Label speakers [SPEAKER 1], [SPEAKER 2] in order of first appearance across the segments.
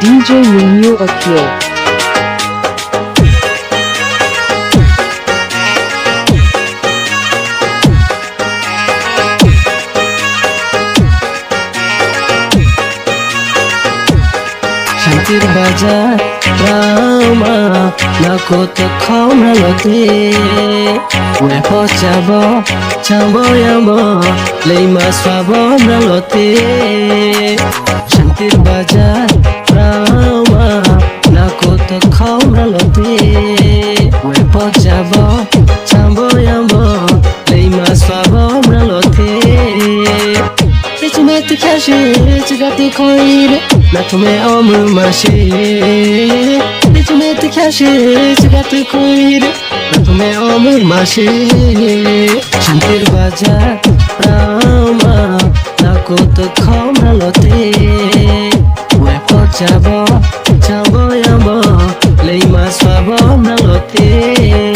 [SPEAKER 1] DJ Renew Akil.
[SPEAKER 2] শান্তির বাজার রামা না কত খাওনালতে ওয়ে পচাব চাব ইয়াব লেইমা সাব নালতে শান্তির বাজার লেইমা সাব Nakoto koma lote Wepo chabo Chabo yamo Leima swabo nalote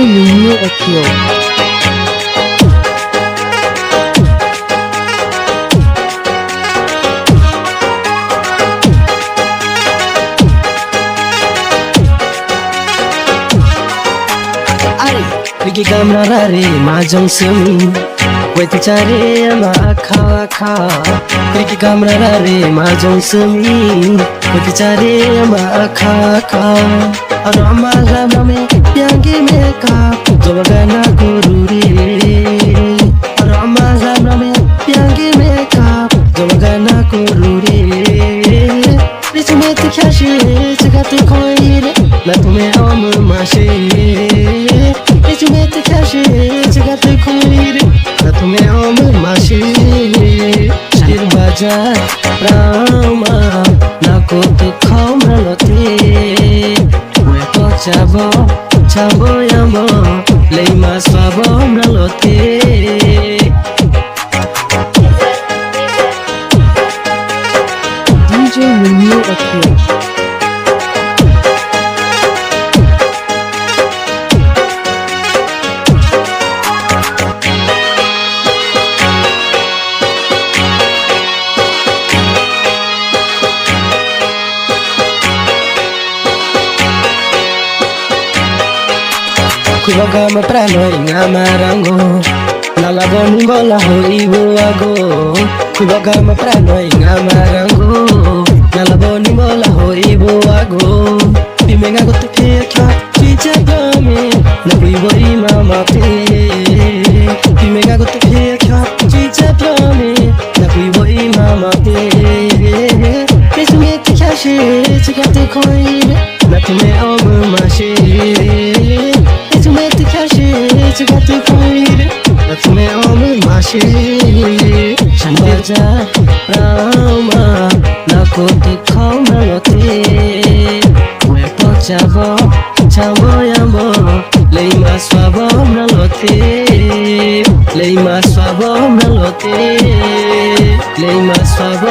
[SPEAKER 1] Renew Akil.
[SPEAKER 2] Ay, Riki gamrarare majong sumi Wait chare ma akha akha Riki gamrarare majong sumi Wait chare ma akha akha Ano amma gama Ritmete kashi chigate koire Natume omu mashi Ritmete kashi chigate koire Natume omu mashi Shir baja Rama Nakoto koma lote Wepo chabo Chabo yamo Leima swabo nalote
[SPEAKER 1] DJ Renew Akil.
[SPEAKER 2] Inga marango Nalaboni bola ho ibu ago Kubaga maprano inga marango Nalaboni bola ho ibu ago Pimenga gote peka chicha kame Na kuibo ima mate Pimenga gote peka chicha kame Na kuibo ima mate Nesumete kashi chigate koire কাছে কত ফিরে তুমি আমার মাসে। সাজা রামা লাখো দেখ মালতে পচাব ছাময়াম লেইমা স্বাব মালতে লেইমা স্বাব মালতে লেইমা স্বাব